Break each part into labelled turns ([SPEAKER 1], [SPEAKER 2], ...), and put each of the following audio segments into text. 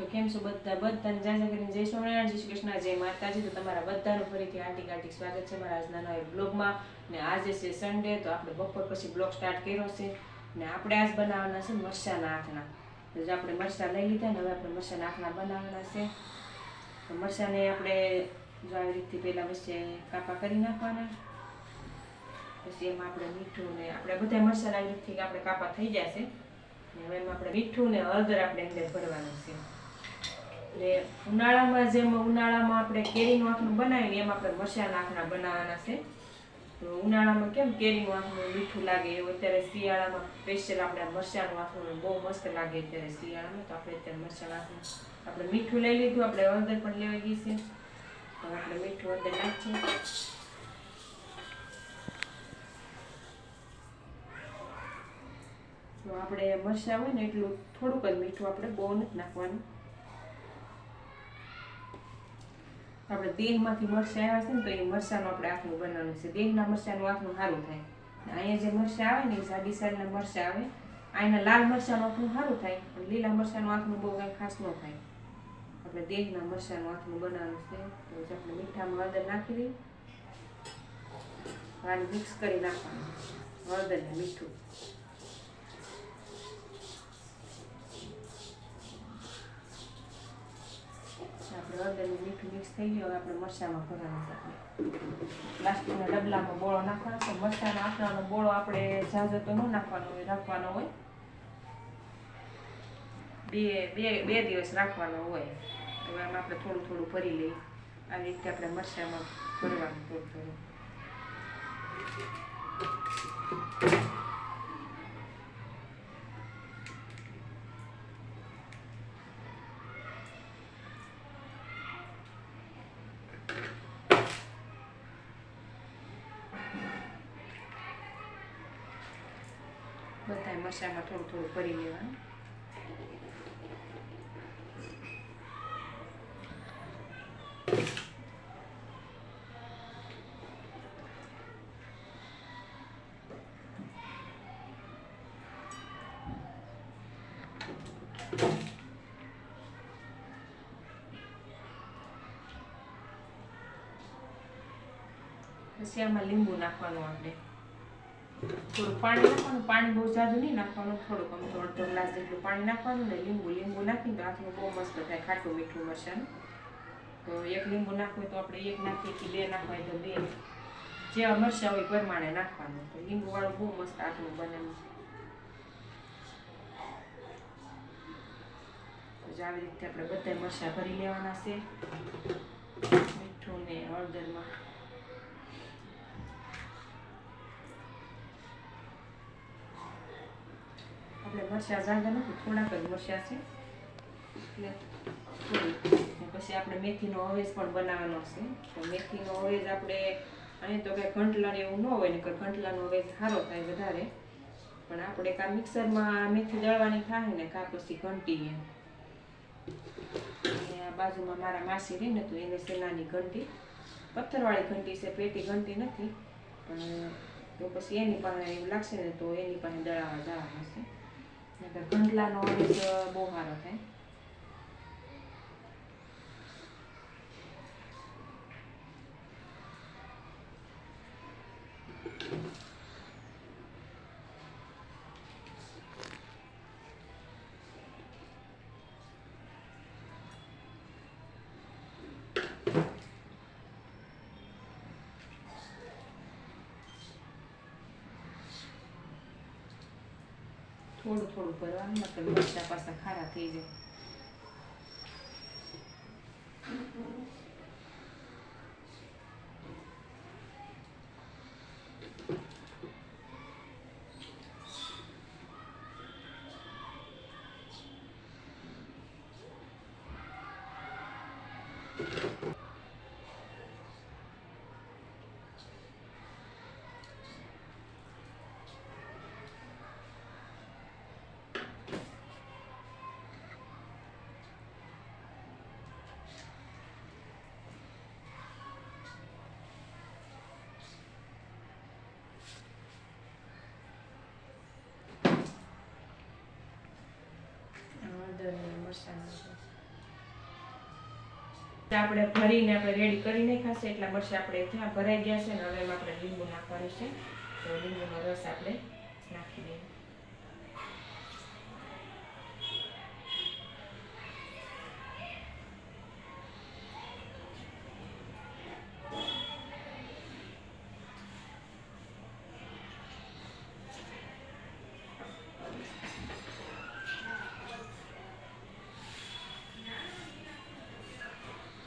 [SPEAKER 1] તો કેમ છો બધા? બધાને જાજા કરીને જય સ્વામિનારાયણ, જય શ્રી કૃષ્ણ, જય માતાજી. તો તમારા બધાનું ફરીથી હાર્દિક હાર્દિક સ્વાગત છે મારા આજના નવા બ્લોગમાં. ને આજે છે સન્ડે તો આપણે બપોર પછી બ્લોગ સ્ટાર્ટ કર્યો છે. ને આપણે આજ બનાવવાના છે મરચાના આથણા તો જો આપણે મરચાં લઈ લીધા ને હવે આપણે મરચાના આંખના બનાવવાના છે. તો મરચાંને આપણે જો આવી રીતથી પહેલાં વચ્ચે કાપા કરી નાખવાના. પછી એમાં આપણે મીઠું ને આપણે બધા મરચાં આવી રીતથી આપણે કાપા થઈ જશે. ને હવે એમાં આપણે મીઠું ને હળદર આપણે અંદર ભરવાનું છે. એટલે ઉનાળામાં જેમ ઉનાળામાં આપણે કેરીનું આખલું બનાવીને એમ આપણે મરચાના આખલા બનાવવાના છે. તો ઉનાળામાં કેમ કેરીનું આખલું મીઠું લાગે? એવું અત્યારે શિયાળામાં સ્પેશિયલ આપણે મરચાનું બહુ મસ્ત લાગે અત્યારે શિયાળામાં. તો આપણે અત્યારે મરચાના આખલું આપણે મીઠું લઈ લીધું, આપણે અંદર પણ લેવાઈ ગઈ છે. આપણે મીઠું અંદર નાખીએ તો આપણે મરચાં હોય ને એટલું થોડુંક જ મીઠું આપણે બહુ નથી નાખવાનું. આપણે દેહમાંથી મરચાં આવ્યા છે ને, તો એ મરચાંનું આપણે આખું બનાવવાનું છે. દેહના મરચાંનું આખું સારું થાય. અહીંયા જે મરચાં આવે ને, એ સાડી સાડીના મરચાં આવે. અહીંના લાલ મરચાંનું આખું સારું થાય, પણ લીલા મરચાંનું આખું બહુ કાંઈ ખાસ ન થાય. આપણે દેહના મરચાંનું આખું બનાવવાનું છે. તો આપણે મીઠામાં હળદર નાખી દઈએ. આને મિક્સ કરી નાખવાનું. હળદર ને મીઠું. આપણે હળદરનું મીઠું મિક્સ થઈ ગયું, હવે આપણે મરચાંમાં ભરવાનું છે પ્લાસ્ટિકના ડબલામાં બોળો નાખવાનો છે. મરચાંના આટલાનો બોળો આપણે ઝાઝો તો ન નાખવાનો હોય, રાખવાનો હોય. બે બે બે દિવસ રાખવાનો હોય. તો એમાં આપણે થોડું થોડું ભરી લઈએ. આવી રીતે આપણે મરચાંમાં ભરવાનું થોડું થોડું બધાય મરચાંમાં થોડું થોડું ભરી લેવાનું પછી આમાં લીંબુ નાખવાનું આપણે થોડું પાણી નાખવાનું, પાણી બહુ જાજુ નહીં નાખવાનું, થોડુંક આમ તો અડધો ગ્લાસ જેટલું પાણી નાખવાનું ને લીંબુ લીંબુ નાખીને તો આથનું બહુ મસ્ત થાય, ખાટું મીઠું મરચાંનું તો એક લીંબુ નાખવું તો આપણે એક નાખીએ કે બે નાખવા હોય તો બે. જે મરચાં હોય પ્રમાણે નાખવાનું. તો લીંબુવાળું બહુ મસ્ત આથનું બને આવી રીતે આપણે બધા મરચાં ભરી લેવાના છે. મરચાં ઝાઝા નથી થોડાક જ મરચાં છે. એટલે પછી આપણે મેથીનો અવેજ પણ બનાવવાનો છે. તો મેથીનો અવેજ આપણે અહીં તો કંઈ ઘંટલા એવું ન હોય ને કે ઘંટલાનો અવેજ સારો થાય વધારે. પણ આપણે કાં મિક્સરમાં મેથી દળવાની થાય ને કાં પછી ઘંટીએ. એમ આ બાજુમાં મારા માસી રહીને તો એને સેનાની ઘંટી. પથ્થરવાળી ઘંટી છે, પેટી ઘંટી નથી. પણ તો પછી એની પાસે એવું લાગશે ને તો એની પાસે દળાવા જવાનું છે નહીંતર ઘંટલાનો અવેજ બહુ સારો થાય. થોડું થોડું ભરવાનું નકર મરચા પાછા ખારા થઈ જાય. મરચાં આપણે ભરીને આપણે રેડી કરી નાખાશે એટલા મરચાં આપણે ત્યાં ભરાઈ ગયા છે ને હવે એમાં આપણે લીંબુ નાખવાનું છે. તો લીંબુનો રસ આપણે નાખી દઈએ.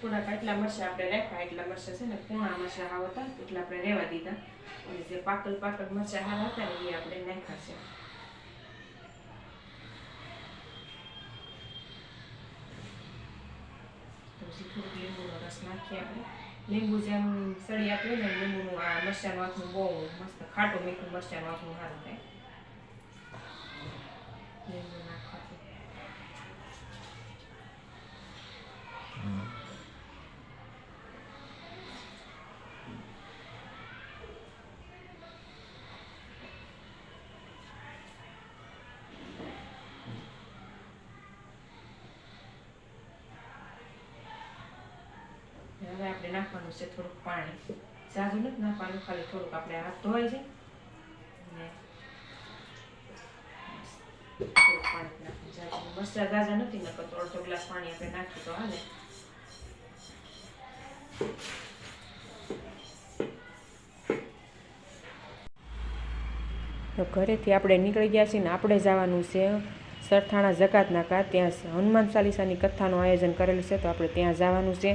[SPEAKER 1] થોડાક એટલા મરચાં આપણે રાખ્યા, એટલા મરચાં છે ને પૂણા મરચાં હાવ હતા, એટલા આપણે રહેવા દીધા. અને જે પાકલ પાકલ મરચાં હારા હતા ને એ આપણે નાખ્યા છે. લીંબુનો રસ નાખીએ આપણે. લીંબુ જેમ સળી આપ્યું ને લીંબુનું આ મરચાંનું આખું બહુ મસ્ત ખાટું મીઠું મરચાંનું આખું સારું થાય. લીંબુ છે થોડુંક પાણી ઝાઝું નથી નાખવાનું, ખાલી થોડુંક આપણે હાથ ધોવાઈ જાય. અને મરચાં ઝાઝા નથી, નકર તો અડધો ગ્લાસ પાણી આપણે નાખ્યું તો હાલે. તો ઘરેથી આપણે નીકળી ગયા છીએ ને આપણે જવાનું છે સરથાણા જકાતનાકા ત્યાં હનુમાન ચાલીસાની કથાનું આયોજન કરેલું છે, તો આપણે ત્યાં જવાનું છે.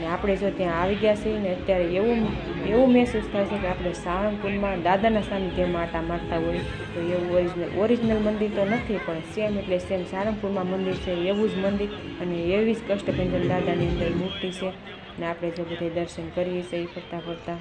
[SPEAKER 1] ને આપણે જો ત્યાં આવી ગયા છીએ ને અત્યારે એવું એવું મહેસૂસ થાય છે કે આપણે સાળંગપુરમાં દાદાના સાનિધ્યમાં આટા મારતા હોય તો એવું ઓરિજિનલ ઓરિજિનલ મંદિર તો નથી, પણ સેમ એટલે સેમ સાળંગપુરમાં મંદિર છે, એવું જ મંદિર અને એવી જ કષ્ટભંજન દાદાની અંદર મૂર્તિ છે ને આપણે જો બધે દર્શન કરીએ છીએ ફરતા ફરતા.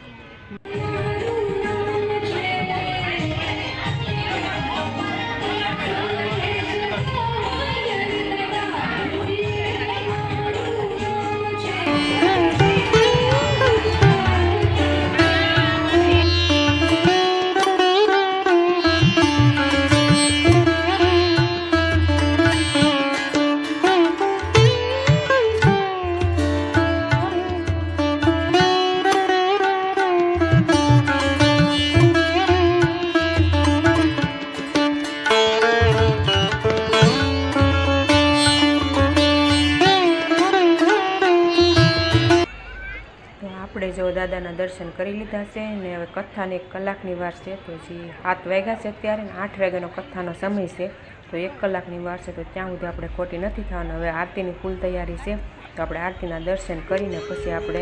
[SPEAKER 1] દર્શન કરી લીધા છે ને હવે કથાને એક કલાકની વાર છે તો જે સાત વાગ્યા છે અત્યારે આઠ વાગ્યાનો કથાનો સમય છે તો એક કલાકની વાર છે તો ત્યાં સુધી આપણે ખોટી નથી થવાનું. હવે આરતીની ફૂલ તૈયારી છે તો આપણે આરતીના દર્શન કરીને પછી આપણે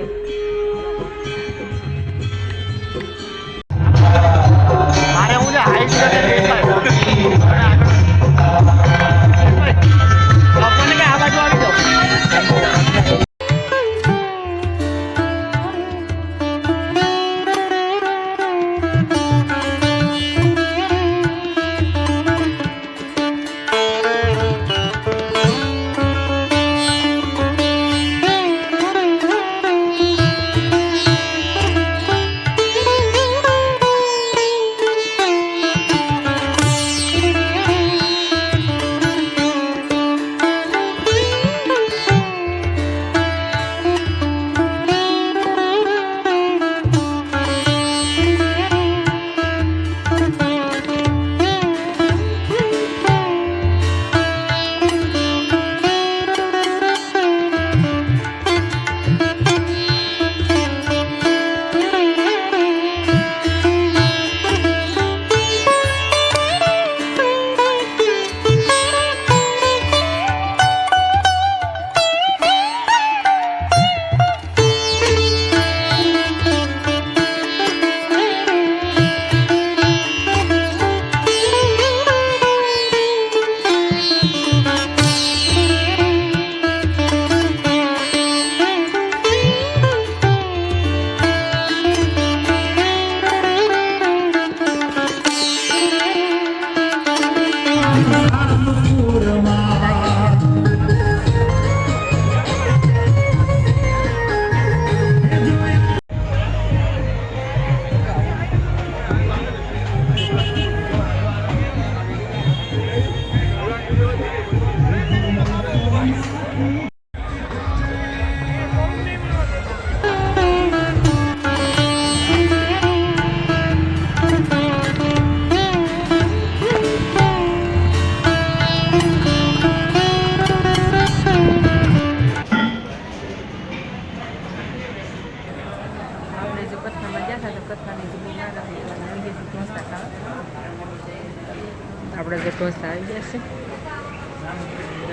[SPEAKER 2] આપણે તો
[SPEAKER 1] ઢોસા આવી ગયા છે.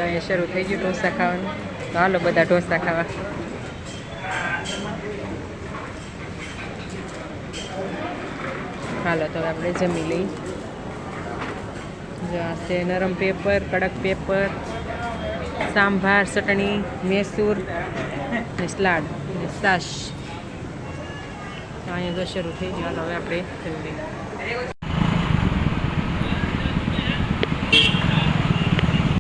[SPEAKER 1] અહીંયા શરૂ થઈ ગયું ઢોસા ખાવાનું. તો હાલો બધા ઢોસા ખાવા. હાલો, તો આપણે જમી લઈ જો આ છે નરમ પેપર, કડક પેપર, સાંભાર, ચટણી, મેસૂર ને સલાડ. ને સાશ અહીંયા શરૂ થઈ ગયો હવે આપણે લઈએ